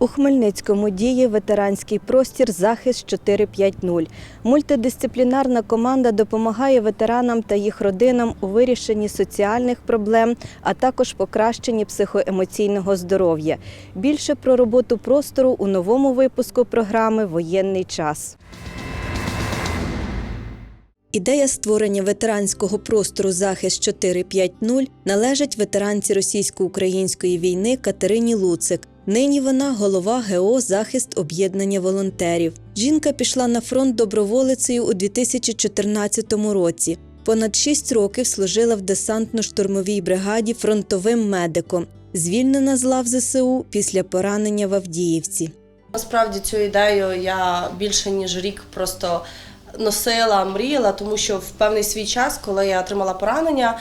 У Хмельницькому діє ветеранський простір Захист 450. Мультидисциплінарна команда допомагає ветеранам та їх родинам у вирішенні соціальних проблем, а також покращенні психоемоційного здоров'я. Більше про роботу простору у новому випуску програми Воєнний час. Ідея створення ветеранського простору Захист 450 належить ветеранці російсько-української війни Катерині Луцик. Нині вона голова ГО Захист об'єднання волонтерів. Жінка пішла на фронт доброволицею у 2014 році. Понад шість років служила в десантно-штурмовій бригаді фронтовим медиком. Звільнена з лав ЗСУ після поранення в Авдіївці. Насправді цю ідею я більше ніж рік просто носила, мріяла, тому що в певний свій час, коли я отримала поранення,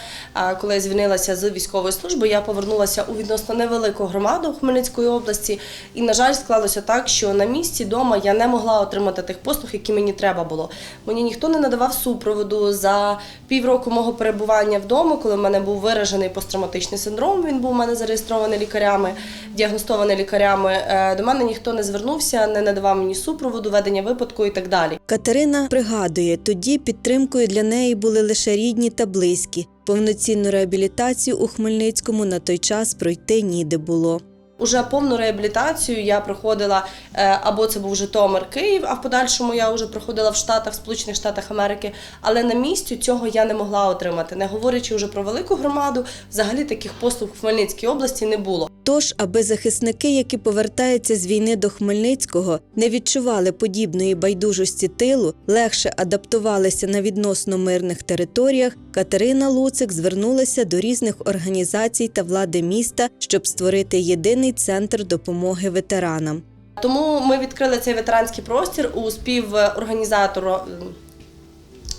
коли я звільнилася з військової служби, я повернулася у відносно невелику громаду Хмельницької області. І, на жаль, склалося так, що на місці вдома я не могла отримати тих послуг, які мені треба було. Мені ніхто не надавав супроводу за півроку мого перебування вдома, коли в мене був виражений посттравматичний синдром. Він був у мене зареєстрований лікарями, діагностований лікарями. Е, До мене ніхто не звернувся, не надавав мені супроводу, ведення випадку і так далі. Катерина пригадує, тоді підтримкою для неї були лише рідні та близькі. Повноцінну реабілітацію у Хмельницькому на той час пройти ніде було. Уже повну реабілітацію я проходила е, або це був Житомир, Київ, а в подальшому я вже проходила в Штатах, в Сполучених Штатах Америки. Але на місці цього я не могла отримати. Не говорячи вже про велику громаду, взагалі таких послуг в Хмельницькій області не було. Тож, аби захисники, які повертаються з війни до Хмельницького, не відчували подібної байдужості тилу, легше адаптувалися на відносно мирних територіях, Катерина Луцик звернулася до різних організацій та влади міста, щоб створити єдиний центр допомоги ветеранам. Тому ми відкрили цей ветеранський простір у співорганізатору.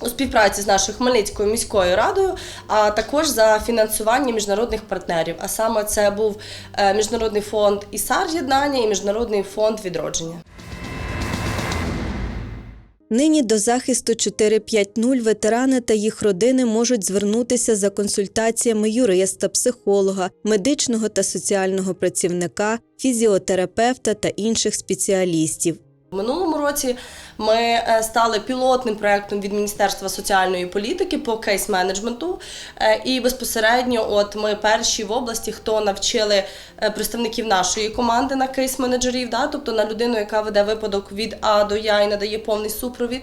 У співпраці з нашою Хмельницькою міською радою, а також за фінансування міжнародних партнерів. А саме це був е, міжнародний фонд ІСАР єднання і міжнародний фонд відродження. Нині до захисту 450 ветерани та їх родини можуть звернутися за консультаціями юриста, психолога, медичного та соціального працівника, фізіотерапевта та інших спеціалістів. В минулому році ми е, стали пілотним проектом від Міністерства соціальної політики по кейс-менеджменту. Е, І безпосередньо, от ми перші в області, хто навчили е, представників нашої команди на кейс-менеджерів, да, тобто на людину, яка веде випадок від А до Я і надає повний супровід.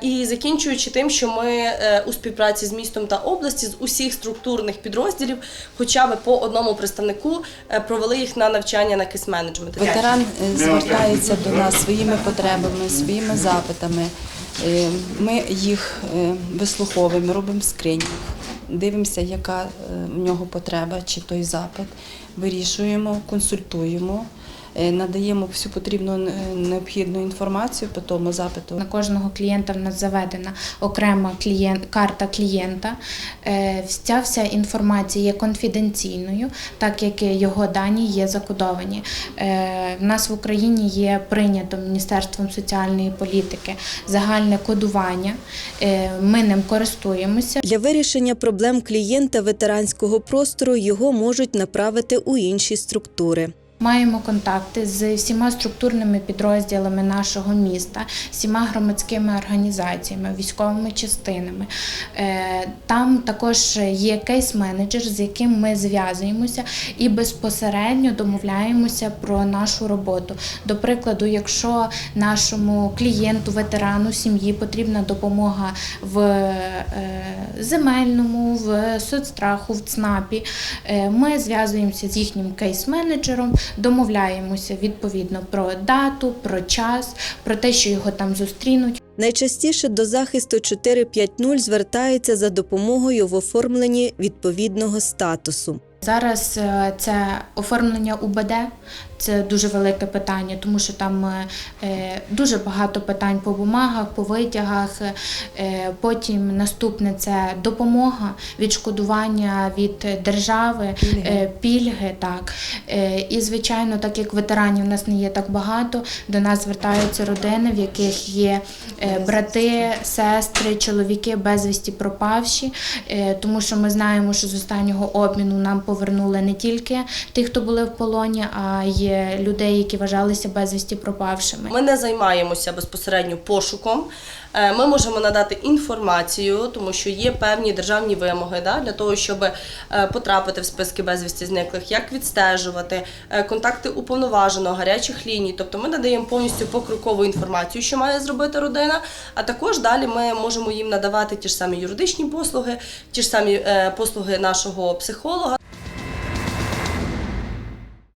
І закінчуючи тим, що ми у співпраці з містом та області з усіх структурних підрозділів, хоча б по одному представнику, провели їх на навчання на кейс-менеджмент. Ветеран звертається до нас своїми потребами, своїми запитами. Е, Ми їх е, вислуховуємо, робимо скринінг, дивимося, яка е, в нього потреба чи той запит. Вирішуємо, консультуємо, надаємо всю потрібну е, необхідну інформацію по тому запиту. На кожного клієнта в нас заведена окрема клієнт, карта клієнта. Е, Ця вся інформація є конфіденційною, так як його дані є закодовані. Е, В нас в Україні є прийнято Міністерством соціальної політики загальне кодування. Е, Ми ним користуємося. Для вирішення проблем клієнта ветеранського простору його можуть направити у інші структури. Маємо контакти з всіма структурними підрозділами нашого міста, всіма громадськими організаціями, військовими частинами. Е, Там також є кейс-менеджер, з яким ми зв'язуємося і безпосередньо домовляємося про нашу роботу. До прикладу, якщо нашому клієнту, ветерану сім'ї потрібна допомога в е, земельному, в соцстраху, в ЦНАПі, е, ми зв'язуємося з їхнім кейс-менеджером, домовляємося відповідно про дату, про час, про те, що його там зустрінуть. Найчастіше до захисту 450 звертається за допомогою в оформленні відповідного статусу. Зараз е, це оформлення УБД, це дуже велике питання, тому що там е, е, дуже багато питань по бумагах, по витягах. Е, Потім наступне це допомога, відшкодування від держави, пільги, пільги так. І звичайно, так як ветеранів у нас не є так багато, до нас звертаються родини, в яких є брати, сестри, чоловіки безвісті пропавші, тому що ми знаємо, що з останнього обміну нам повернули не тільки тих, хто були в полоні, а е, людей, які вважалися безвісті пропавшими. Ми не займаємося безпосередньо пошуком. Е, Ми можемо надати інформацію, тому що є певні державні вимоги да, для того, щоб е, потрапити в списки безвісті зниклих, як відстежувати, е, контакти уповноваженого, гарячих ліній. Тобто ми надаємо повністю покрокову інформацію, що має зробити родина. А також далі ми можемо їм надавати ті ж самі юридичні послуги, ті ж самі послуги нашого психолога.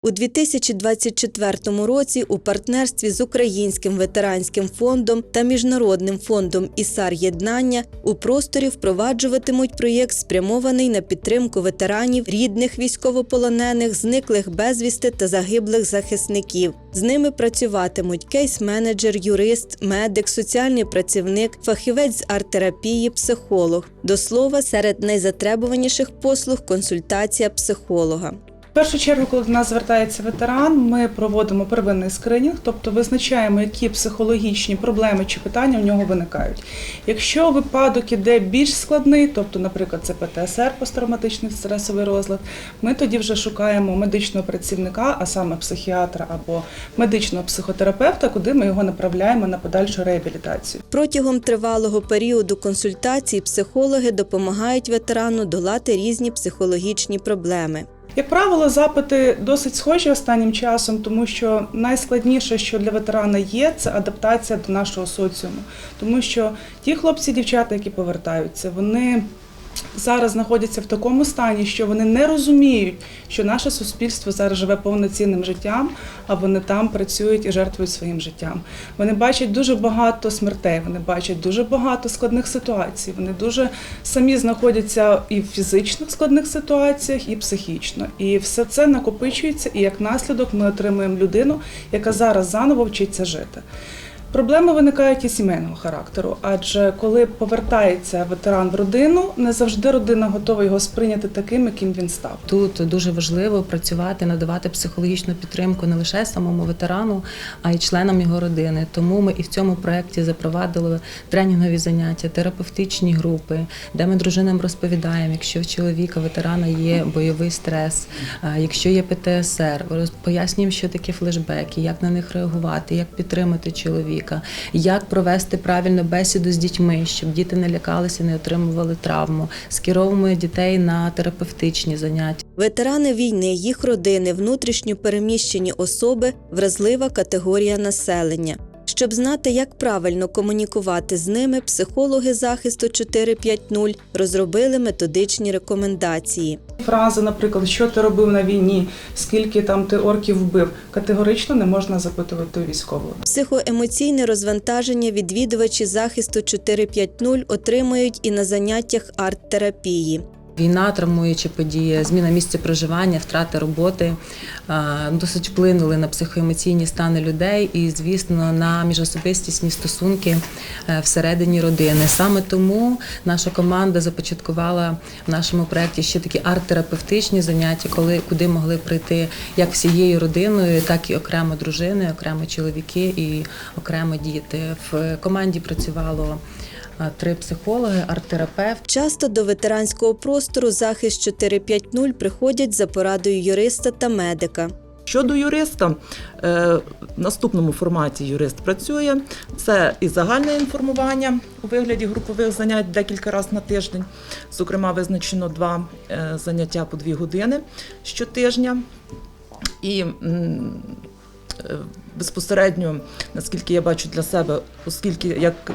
У 2024 році у партнерстві з Українським ветеранським фондом та Міжнародним фондом ІСАР Єднання у просторі впроваджуватимуть проєкт, спрямований на підтримку ветеранів, рідних військовополонених, зниклих безвісти та загиблих захисників. З ними працюватимуть кейс-менеджер, юрист, медик, соціальний працівник, фахівець з арт-терапії, психолог. До слова, серед найзатребуваніших послуг консультація психолога. В першу чергу, коли до нас звертається ветеран, ми проводимо первинний скринінг, тобто визначаємо, які психологічні проблеми чи питання в нього виникають. Якщо випадок іде більш складний, тобто, наприклад, це ПТСР, посттравматичний стресовий розлад, ми тоді вже шукаємо медичного працівника, а саме психіатра або медичного психотерапевта, куди ми його направляємо на подальшу реабілітацію. Протягом тривалого періоду консультацій психологи допомагають ветерану долати різні психологічні проблеми. Як правило, запити досить схожі останнім часом, тому що найскладніше, що для ветерана є, це адаптація до нашого соціуму. Тому що ті хлопці, дівчата, які повертаються, вони зараз знаходяться в такому стані, що вони не розуміють, що наше суспільство зараз живе повноцінним життям, а вони там працюють і жертвують своїм життям. Вони бачать дуже багато смертей, вони бачать дуже багато складних ситуацій. Вони дуже самі знаходяться і в фізичних складних ситуаціях, і психічно. І все це накопичується, і як наслідок ми отримуємо людину, яка зараз заново вчиться жити. Проблеми виникають і сімейного характеру, адже коли повертається ветеран в родину, не завжди родина готова його сприйняти таким, яким він став. Тут дуже важливо працювати, надавати психологічну підтримку не лише самому ветерану, а й членам його родини. Тому ми і в цьому проєкті запровадили тренінгові заняття, терапевтичні групи, де ми дружинам розповідаємо, якщо в чоловіка ветерана є бойовий стрес, якщо є ПТСР, пояснюємо, що таке флешбеки, як на них реагувати, як підтримати чоловіка, як провести правильно бесіду з дітьми, щоб діти не лякалися, не отримували травму. Скеровуємо дітей на терапевтичні заняття. Ветерани війни, їх родини, внутрішньо переміщені особи вразлива категорія населення. Щоб знати, як правильно комунікувати з ними, психологи захисту 450 розробили методичні рекомендації. Фрази, наприклад, що ти робив на війні, скільки там ти орків вбив, категорично не можна запитувати у військового. Психоемоційне розвантаження відвідувачі захисту 450 отримують і на заняттях арт-терапії. Війна, травмуючі події, зміна місця проживання, втрати роботи досить вплинули на психоемоційні стани людей і, звісно, на міжособистісні стосунки е, всередині родини. Саме тому наша команда започаткувала в нашому проєкті ще такі арт-терапевтичні заняття, коли куди могли прийти як всією родиною, так і окремо дружини, окремо чоловіки і окремо діти. В команді працювало три психологи, арт-терапевт. Часто до ветеранського простору захист 450 приходять за порадою юриста та медика. Щодо юриста, е, в наступному форматі юрист працює. Це і загальне інформування у вигляді групових занять декілька разів на тиждень. Зокрема, визначено два е, заняття по дві години щотижня. І е, безпосередньо, наскільки я бачу для себе, оскільки як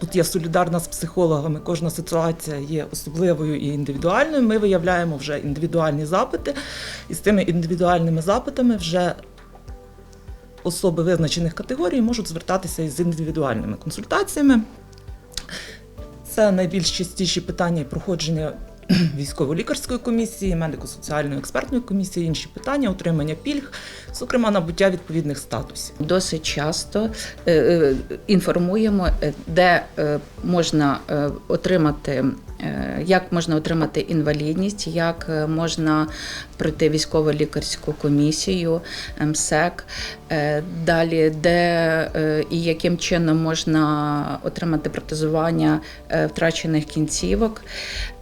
тут я солідарна з психологами, кожна ситуація є особливою і індивідуальною, ми виявляємо вже індивідуальні запити, і з тими індивідуальними запитами вже особи визначених категорій можуть звертатися із індивідуальними консультаціями. Це найбільш частіші питання проходження військово-лікарської комісії, медико-соціальної експертної комісії, інші питання, отримання пільг, зокрема набуття відповідних статусів. Досить часто е, е, інформуємо, е, де можна отримати, як можна отримати інвалідність, як е, можна пройти військово-лікарську комісію, МСЕК, е, далі де е, і яким чином можна отримати протезування е, втрачених кінцівок.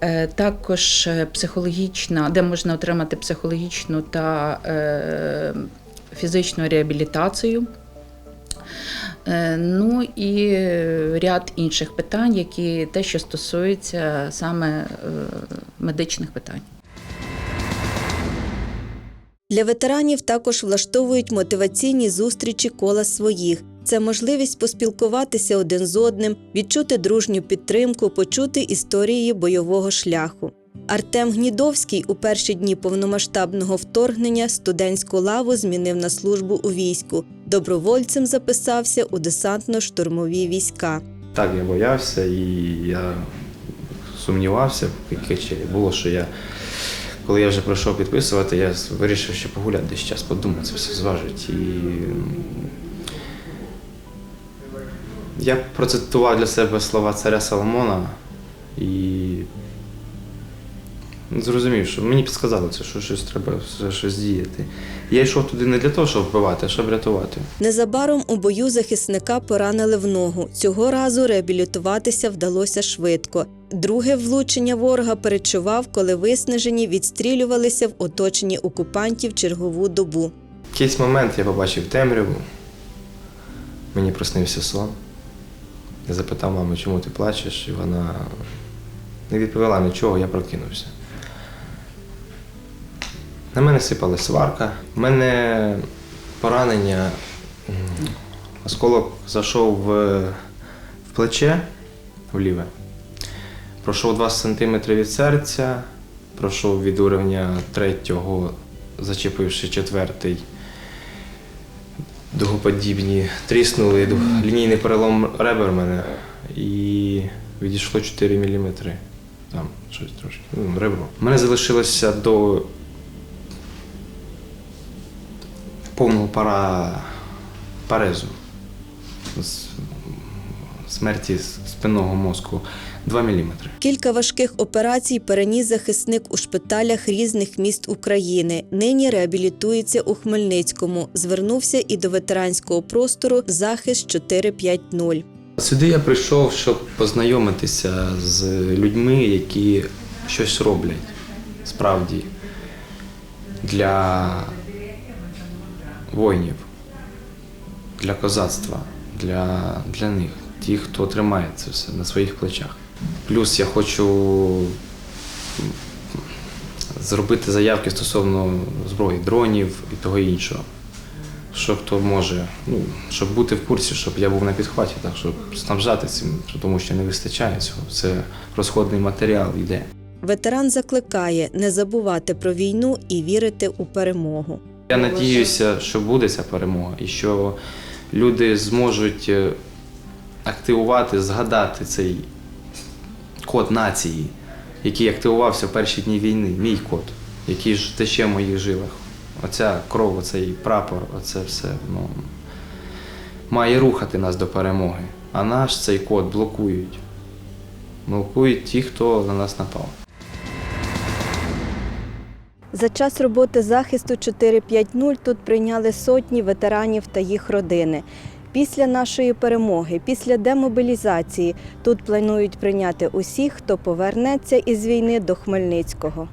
Е, Також е, психологічна, де можна отримати психологічну та е, фізичну реабілітацію. Е, Ну і ряд інших питань, які те, що стосується саме е, медичних питань. Для ветеранів також влаштовують мотиваційні зустрічі кола своїх. Це можливість поспілкуватися один з одним, відчути дружню підтримку, почути історії бойового шляху. Артем Гнідовський у перші дні повномасштабного вторгнення студентську лаву змінив на службу у війську. Добровольцем записався у десантно-штурмові війська. Так, я боявся і я сумнівався. Таке було, що я, коли я вже пройшов підписувати, я вирішив ще погуляти десь час, подумати, все зважити. І я процитував для себе слова царя Соломона і зрозумів, що мені підсказали це, що щось треба щось діяти. Я йшов туди не для того, щоб вбивати, а щоб рятувати. Незабаром у бою захисника поранили в ногу. Цього разу реабілітуватися вдалося швидко. Друге влучення ворога перечував, коли виснажені відстрілювалися в оточенні окупантів чергову добу. якийсь момент я побачив темряву. Мені приснився сон. Я запитав маму, чому ти плачеш, і вона не відповіла нічого, я прокинувся. На мене сипалась сварка. У мене поранення. Осколок зайшов в, в плече в ліве. Пройшов 2 см від серця, пройшов від уровня третього, зачепивши четвертий дугоподібні, тріснули лінійний перелом ребер мене і відійшло 4 мм. Там щось трошки. Ну, ребро. У мене залишилося до повного пара парезу. З- Смерті спинного мозку 2 мм. Кілька важких операцій переніс захисник у шпиталях різних міст України. Нині реабілітується у Хмельницькому. Звернувся і до ветеранського простору захист 450. Сюди я прийшов, щоб познайомитися з людьми, які щось роблять справді для воїнів, для козацтва, для, для них, ті, хто тримає це все на своїх плечах. Плюс я хочу зробити заявки стосовно зброї, дронів і того іншого що хто може, ну, щоб бути в курсі, щоб я був на підхваті, так щоб снабжати цим, тому що не вистачає цього. Це розходний матеріал йде. Ветеран закликає не забувати про війну і вірити у перемогу. Я надіюся, що буде ця перемога і що люди зможуть е, активувати, згадати цей код нації, який активувався в перші дні війни, мій код, який ж тече в моїх жилах. Оця кров, оцей прапор, оце все ну, має рухати нас до перемоги. А наш цей код блокують. Блокують ті, хто на нас напав. За час роботи захисту 450 тут прийняли сотні ветеранів та їх родини. Після нашої перемоги, після демобілізації, тут планують прийняти усіх, хто повернеться із війни до Хмельницького.